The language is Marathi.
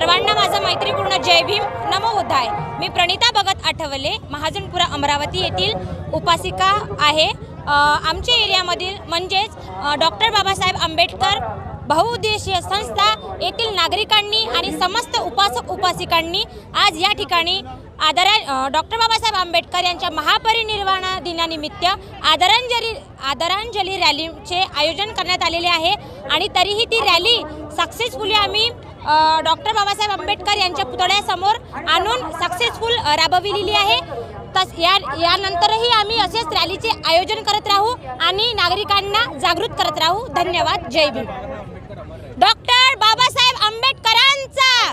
सर्वांना माझा मैत्रीपूर्ण जय भीम नमो उद्धाय. मी प्रणिता भगत आठवले महाजनपुरा अमरावती येथील उपासिका आहे. आमच्या एरियामधील म्हणजेच डॉक्टर बाबासाहेब आंबेडकर बहुउद्देशीय संस्था येथील नागरिकांनी आणि समस्त उपासक उपासिकांनी आज या ठिकाणी आदरा डॉक्टर बाबासाहेब आंबेडकर यांच्या महापरिनिर्वाण दिनानिमित्त आदरांजली आदरांजली रॅलीचे आयोजन करण्यात आलेले आहे. आणि तरीही ती रॅली सक्सेसफुली आम्ही डॉक्टर बाबासाहेब आंबेडकर यांच्या पुतळ्यासमोर आणून सक्सेसफुल राबविलेली आहे. तस या यानंतरही आम्ही असेच रॅलीचे आयोजन करत राहू आणि नागरिकांना जागृत करत राहू. धन्यवाद. जय भीम. डॉक्टर बाबासाहेब आंबेडकरांचा!